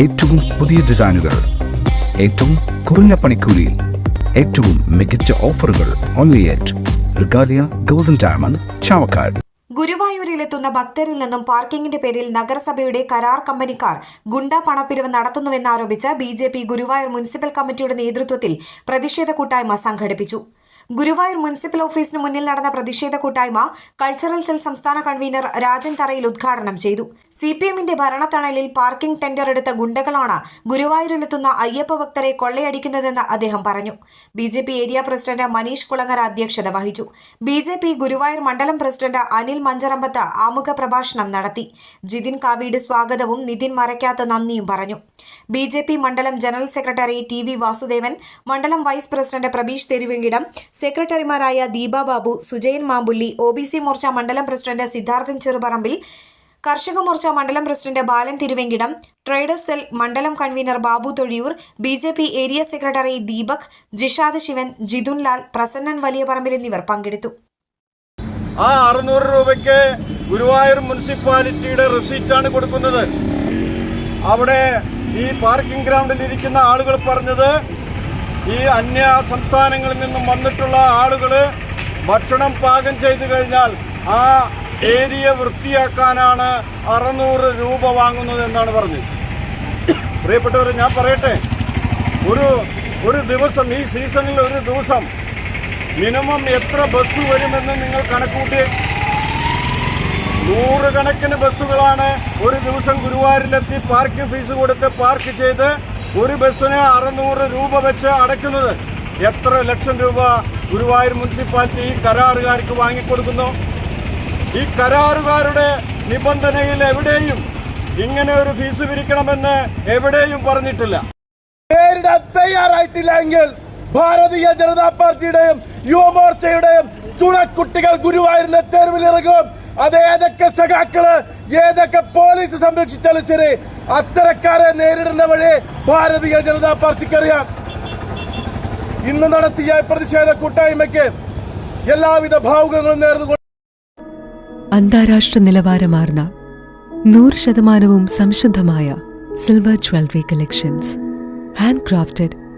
ഏറ്റവും പുതിയ ഡിസൈനുകൾ ഏറ്റവും കുറഞ്ഞ പണിക്കൂലിയിൽ ഏറ്റവും മികച്ച ഓഫറുകൾ only at Regalia golden diamond Chavakkad ഗുരുവായൂരിലെത്തുന്ന ഭക്തരിൽ നിന്നും പാർക്കിംഗിന്റെ പേരിൽ നഗരസഭയുടെ കരാർ കമ്പനിക്കാർ ഗുണ്ട പണപ്പിരിവ് നടത്തുന്നുവെന്നാരോപിച്ച് B J P Guruvayur municipal കമ്മിറ്റിയുടെ നേതൃത്വത്തിൽ പ്രതിഷേധ കൂട്ടായ്മ സംഘടിപ്പിച്ചു. ഗുരുവായൂർ മുനിസിപ്പൽ ഓഫീസിന് മുന്നിൽ നടന്ന പ്രതിഷേധ കൂട്ടായ്മ കൾച്ചറൽ സെൽ സംസ്ഥാന കൺവീനർ രാജൻ തറയിൽ ഉദ്ഘാടനം ചെയ്തു. സി പി എമ്മിന്റെ ഭരണത്തണലിൽ പാർക്കിംഗ് ടെൻഡർ എടുത്ത ഗുണ്ടകളാണ് ഗുരുവായൂരിലെത്തുന്ന അയ്യപ്പ ഭക്തരെ കൊള്ളയടിക്കുന്നതെന്ന് അദ്ദേഹം പറഞ്ഞു. B J P area president Maneesh Kulangara അധ്യക്ഷത വഹിച്ചു. ബി ജെ പി ഗുരുവായൂർ മണ്ഡലം പ്രസിഡന്റ് അനിൽ മഞ്ചറമ്പത്ത് ആമുഖ പ്രഭാഷണം നടത്തി. ജിതിൻ കാവീട് സ്വാഗതവും നിതിൻ മരക്കാത്ത നന്ദിയും പറഞ്ഞു. ബി ജെ പി മണ്ഡലം general secretary T V Vasudevan മണ്ഡലം വൈസ് പ്രസിഡന്റ് പ്രബീഷ് തെരുവെങ്കിടം സെക്രട്ടറിമാരായ Deepa Babu Sujayan Mampully O B C Morcha മണ്ഡലം പ്രസിഡന്റ് സിദ്ധാർത്ഥൻ ചെറുപറമ്പിൽ കർഷക മോർച്ച മണ്ഡലം president Balan Thiruvenkitam traders cell മണ്ഡലം convener Babu Thozhiyur B J P area secretary Deepak Jishad Shivan Jithun Lal Prasannan Valiyaparambil എന്നിവർ പങ്കെടുത്തു. ആ അറുന്നൂറ് രൂപയ്ക്ക് ഗുരുവായൂർ മുനിസിപ്പാലിറ്റിയുടെ റെസീറ്റാണ് കൊടുക്കുന്നത്. അവിടെ ഈ പാർക്കിംഗ് ഗ്രൗണ്ടിൽ ഇരിക്കുന്ന ആളുകൾ പറഞ്ഞത് ഈ അന്യ സംസ്ഥാനങ്ങളിൽ നിന്നും വന്നിട്ടുള്ള ആളുകൾ ഭക്ഷണം പാകം ചെയ്തു കഴിഞ്ഞാൽ ആ ഏരിയ വൃത്തിയാക്കാനാണ് അറുന്നൂറ് രൂപ വാങ്ങുന്നത് എന്നാണ് പറഞ്ഞത്. പ്രിയപ്പെട്ടവരെ ഞാൻ പറയട്ടെ. ഒരു ഒരു ദിവസം ഈ സീസണിൽ ഒരു ദിവസം മിനിമം എത്ര ബസ് വരുമെന്ന് നിങ്ങൾ കണക്കൂട്ടി നൂറുകണക്കിന് ബസ്സുകളാണ് ഒരു ദിവസം ഗുരുവായൂരിലെത്തി പാർക്കിംഗ് ഫീസ് കൊടുത്ത് പാർക്ക് ചെയ്ത് ഒരു ബസ്സിന് അറുന്നൂറ് രൂപ വെച്ച് അടയ്ക്കുന്നത് എത്ര ലക്ഷം രൂപ ഗുരുവായൂർ മുനിസിപ്പാലിറ്റി ഈ കരാറുകാർക്ക് വാങ്ങിക്കൊടുക്കുന്നു? ഈ കരാറുകാരുടെ നിബന്ധനയിൽ എവിടെയും ഇങ്ങനെ ഒരു ഫീസ് പിരിക്കണമെന്ന് എവിടെയും പറഞ്ഞിട്ടില്ല. തയ്യാറായിട്ടില്ലെങ്കിൽ ഭാരതീയ ജനതാ പാർട്ടിയുടെയും യുവമോർച്ചയുടെയും ചുണക്കുട്ടികൾ ഗുരുവായൂരിലെ തെരുവിലിറങ്ങും. അത് ഏതൊക്കെ സഖാക്കൾ ഏതൊക്കെ പോലീസ് സംരക്ഷിച്ചാലും ശരി അത്തരക്കാരെ നേരിടുന്ന വഴി ഭാരതീയ ജനതാ പാർട്ടിക്കറിയാം. ഇന്ന് നടത്തിയ പ്രതിഷേധ കൂട്ടായ്മയ്ക്ക് എല്ലാവിധ ഭാവുകങ്ങളും നേർന്നുകൊണ്ട് അന്താരാഷ്ട്ര നിലവാരമാർന്ന നൂറ് ശതമാനവും സംശുദ്ധമായ silver jewellery collections. Hand crafted